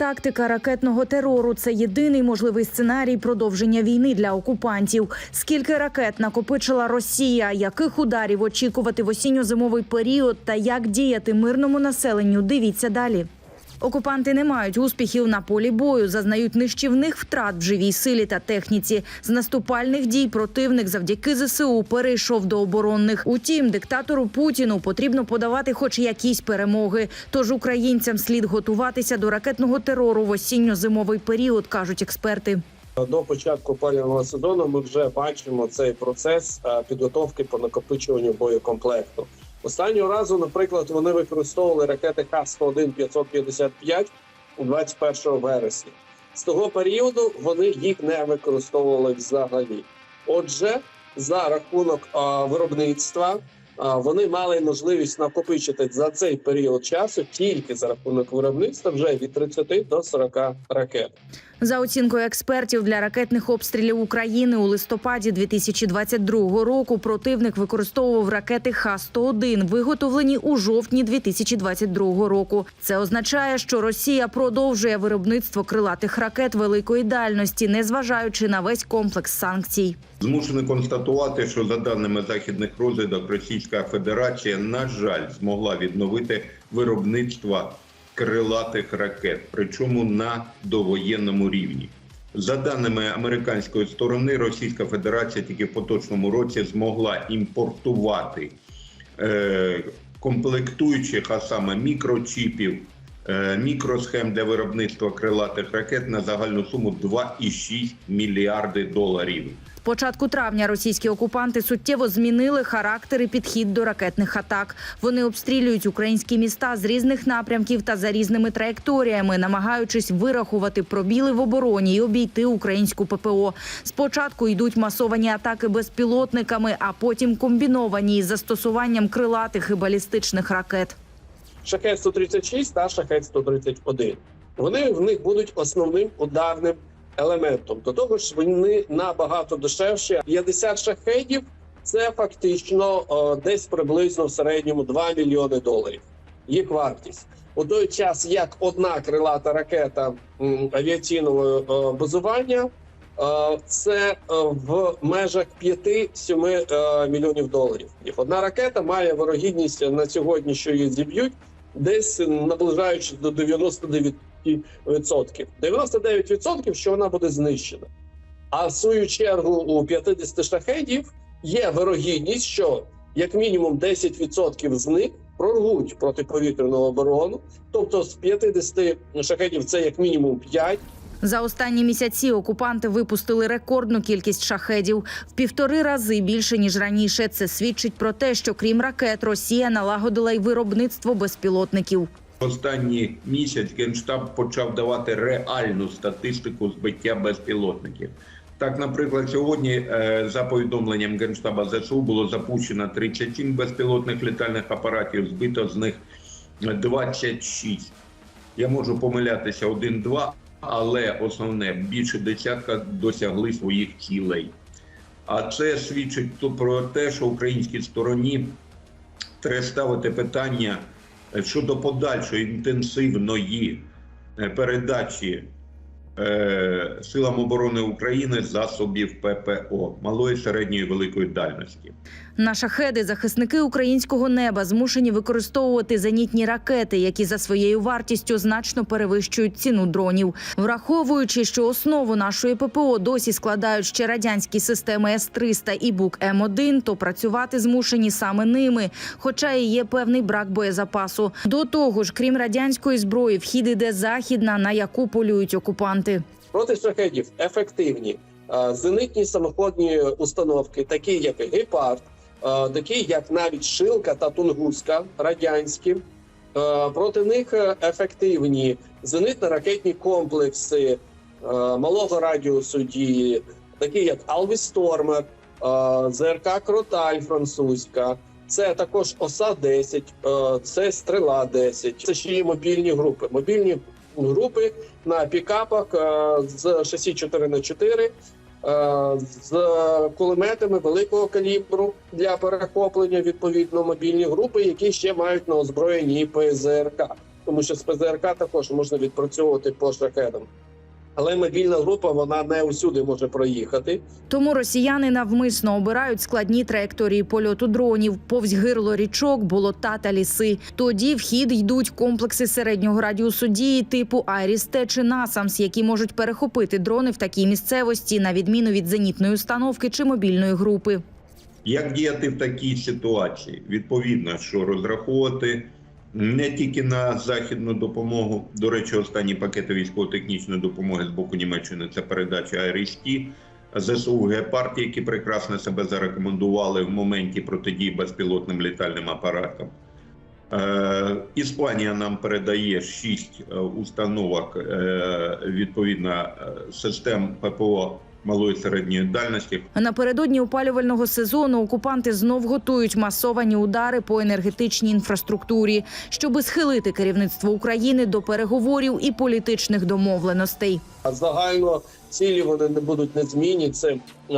Тактика ракетного терору це єдиний можливий сценарій продовження війни для окупантів. Скільки ракет накопичила Росія, яких ударів очікувати в осінньо-зимовий період та як діяти мирному населенню? Дивіться далі. Окупанти не мають успіхів на полі бою, зазнають нищівних втрат в живій силі та техніці. З наступальних дій противник завдяки ЗСУ перейшов до оборонних. Утім, диктатору Путіну потрібно подавати хоч якісь перемоги. Тож українцям слід готуватися до ракетного терору в осінньо-зимовий період, кажуть експерти. До початку опалювального сезону ми вже бачимо цей процес е, підготовки по накопичуванню боєкомплекту. Останнього разу, наприклад, вони використовували ракети Х-101 555 у 21 вересня. З того періоду вони їх не використовували взагалі. Отже, за рахунок а, виробництва а, вони мали можливість накопичити за цей період часу тільки за рахунок виробництва вже від 30 до 40 ракет. За оцінкою експертів для ракетних обстрілів України у листопаді 2022 року противник використовував ракети Х-101, виготовлені у жовтні 2022 року. Це означає, що Росія продовжує виробництво крилатих ракет великої дальності, незважаючи на весь комплекс санкцій. Змушений констатувати, що за даними західних розвідок, Російська Федерація, на жаль, змогла відновити виробництво крилатих ракет, причому на довоєнному рівні. За даними американської сторони, Російська Федерація тільки в поточному році змогла імпортувати е, комплектуючих, а саме мікрочіпів, е, мікросхем для виробництва крилатих ракет на загальну суму 2,6 мільярди доларів. Початку травня російські окупанти суттєво змінили характер і підхід до ракетних атак. Вони обстрілюють українські міста з різних напрямків та за різними траєкторіями, намагаючись вирахувати пробіли в обороні і обійти українську ППО. Спочатку йдуть масовані атаки безпілотниками, а потім комбіновані із застосуванням крилатих і балістичних ракет. Шахет 136 та Шахет 131. Вони в них будуть основним ударним елементом. До того ж, вони набагато дешевші. 50 шахедів це фактично о, десь приблизно в середньому 2 мільйони доларів. Їх вартість у той час, як одна крилата ракета авіаційного базування. Це в межах 5-7 е, мільйонів доларів. І Одна ракета має вирогідність на сьогодні, що її зіб'ють, десь наближаючись до 99%. 99%, що вона буде знищена. А в свою чергу у 50 шахедів є вирогідність, що як мінімум 10% з них прорвуть протиповітряну оборону. Тобто з 50 шахедів це як мінімум 5, За останні місяці окупанти випустили рекордну кількість шахедів в півтори рази більше ніж раніше. Це свідчить про те, що крім ракет, Росія налагодила й виробництво безпілотників. Останній місяць Генштаб почав давати реальну статистику збиття безпілотників. Так, наприклад, сьогодні е, за повідомленням Генштаба ЗСУ було запущено 37 безпілотних літальних апаратів, збито з них 26. Я можу помилятися один-два, але основне більше десятка досягли своїх цілей. А це свідчить про те, що українській стороні треба ставити питання щодо подальшої інтенсивної е, передачі е, силам оборони України засобів ППО малої, середньої, великої дальності. На шахеди захисники українського неба змушені використовувати зенітні ракети, які за своєю вартістю значно перевищують ціну дронів. Враховуючи, що основу нашої ППО досі складають ще радянські системи С-300 і Бук М1, то працювати змушені саме ними, хоча і є певний брак боєзапасу. До того ж, крім радянської зброї, вхід іде західна, на яку полюють окупанти. Проти шахедів ефективні зенитні самоходні установки, такі як Гепард, такі як навіть Шилка та Тунгуска, радянські. Проти них ефективні зенитно-ракетні комплекси малого радіусу дії, такі як Алвістормер, ЗРК Кроталь французька. Це також оса 10 е, це стрела 10 Це ще є мобільні групи. Мобільні групи на пікапах е, з шасі 4 х 4 з кулеметами великого калібру для перехоплення відповідно мобільні групи, які ще мають на озброєнні ПЗРК. тому що з ПЗРК також можна відпрацьовувати по ракетам. Але мобільна група вона не усюди може проїхати. Тому росіяни навмисно обирають складні траєкторії польоту дронів, повз гирло річок, болота та ліси. Тоді в хід йдуть комплекси середнього радіусу дії типу Айрісте чи Насамс, які можуть перехопити дрони в такій місцевості, на відміну від зенітної установки чи мобільної групи. Як діяти в такій ситуації? Відповідно, що розраховувати не тільки на західну допомогу. До речі, останні пакети військово-технічної допомоги з боку Німеччини це передача АРСТ, ЗСУ Гепард, які прекрасно себе зарекомендували в моменті протидії безпілотним літальним апаратам. Е, Іспанія нам передає шість е, установок е, відповідно систем ППО малої середньої дальності. Напередодні опалювального сезону окупанти знов готують масовані удари по енергетичній інфраструктурі, щоби схилити керівництво України до переговорів і політичних домовленостей. А загально цілі вони не будуть незмінні. Це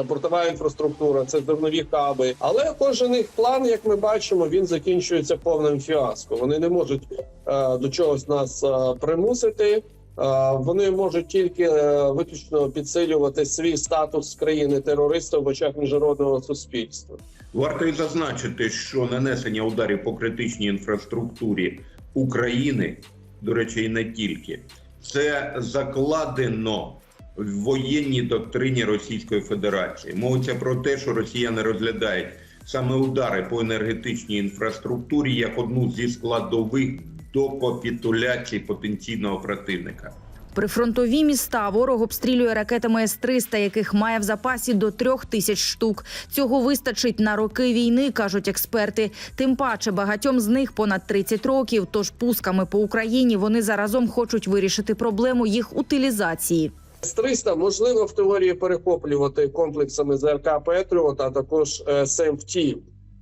портова інфраструктура, це зернові хаби. Але кожен їх план, як ми бачимо, він закінчується повним фіаско. Вони не можуть е, до чогось нас е, примусити. Е, Вони можуть тільки е, виключно підсилювати свій статус країни терориста в очах міжнародного суспільства. Варто й зазначити, що нанесення ударів по критичній інфраструктурі України, до речі, і не тільки, це закладено в воєнній доктрині Російської Федерації. Мовиться про те, що росіяни розглядають саме удари по енергетичній інфраструктурі як одну зі складових до капітуляції потенційного противника. Прифронтові міста ворог обстрілює ракетами С-300, яких має в запасі до трьох тисяч штук. Цього вистачить на роки війни, кажуть експерти. Тим паче багатьом з них понад 30 років. Тож пусками по Україні вони заразом хочуть вирішити проблему їх утилізації. С-300 можливо в теорії перехоплювати комплексами ЗРК Петріот, а також е, СМТ.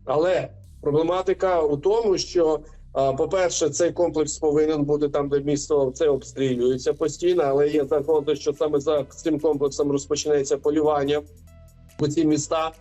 Але проблематика у тому, що, по-перше, цей комплекс повинен бути там, де місто це обстрілюється постійно, але є загроза, що саме за цим комплексом розпочнеться полювання. Бо ці міста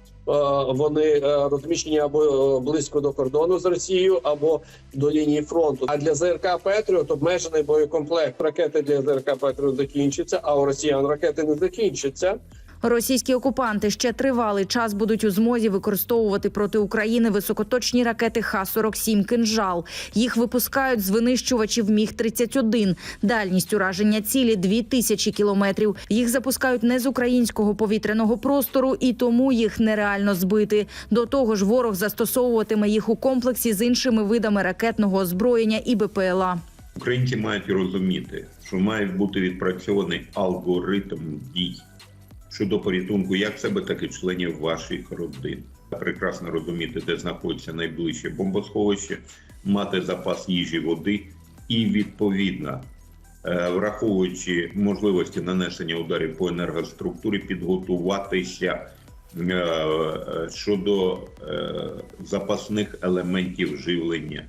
вони е, розміщені або е, близько до кордону з Росією, або до лінії фронту. А для ЗРК Петріот обмежений боєкомплект. Ракети для ЗРК Петріот закінчаться, а у росіян ракети не закінчаться. Російські окупанти ще тривалий час будуть у змозі використовувати проти України високоточні ракети Х-47 «Кинжал». Їх випускають з винищувачів Міг-31. Дальність ураження цілі – 2000 кілометрів. Їх запускають не з українського повітряного простору, і тому їх нереально збити. До того ж, ворог застосовуватиме їх у комплексі з іншими видами ракетного озброєння і БПЛА. Українці мають розуміти, що має бути відпрацьований алгоритм дій щодо порятунку як себе, так і членів ваших родин. Прекрасно розуміти, де знаходиться найближче бомбосховище, мати запас їжі, води і відповідно, е, враховуючи можливості нанесення ударів по енергоструктурі, підготуватися е, щодо е, запасних елементів живлення.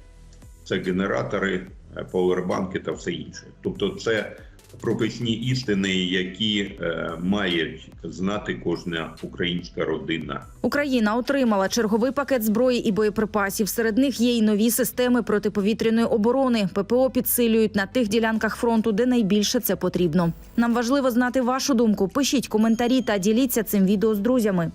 Це генератори, повербанки та все інше. Тобто, це прописні істини, які е, мають знати кожна українська родина. Україна отримала черговий пакет зброї і боєприпасів. Серед них є й нові системи протиповітряної оборони. ППО підсилюють на тих ділянках фронту, де найбільше це потрібно. Нам важливо знати вашу думку. Пишіть коментарі та діліться цим відео з друзями.